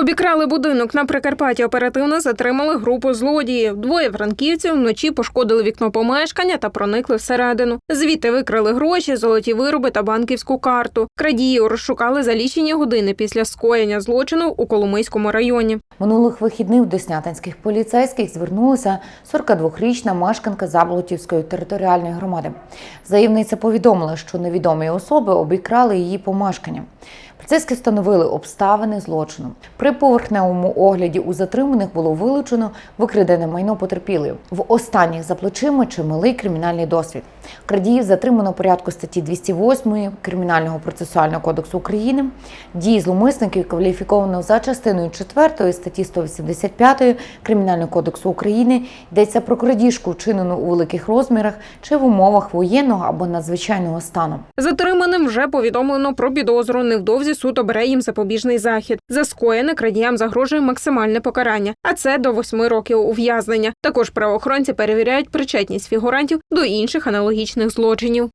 Обікрали будинок на Прикарпатті. Оперативно затримали групу злодіїв. Двоє франківців вночі пошкодили вікно помешкання та проникли всередину. Звідти викрали гроші, золоті вироби та банківську карту. Крадіїв розшукали за лічені години після скоєння злочину у Коломийському районі. Минулих вихідних до снятинських поліцейських звернулася 42-річна мешканка Заблотівської територіальної громади. Заявниця повідомила, що невідомі особи обікрали її помешкання. Поліцейські встановили обставини злочину. При поверхневому огляді у затриманих було вилучено викрадене майно потерпілої. В останніх за плечима чималий кримінальний досвід. Крадіїв затримано порядку статті 208 Кримінального процесуального кодексу України. Дії зловмисників кваліфіковано за частиною 4 статті 185 Кримінального кодексу України. Йдеться про крадіжку, вчинену у великих розмірах чи в умовах воєнного або надзвичайного стану. Затриманим вже повідомлено про підозру. Невдовзі суд обере їм запобіжний захід. За скоєне крадіям загрожує максимальне покарання, а це до восьми років ув'язнення. Також правоохоронці перевіряють причетність фігурантів до інших аналогічних злочинів.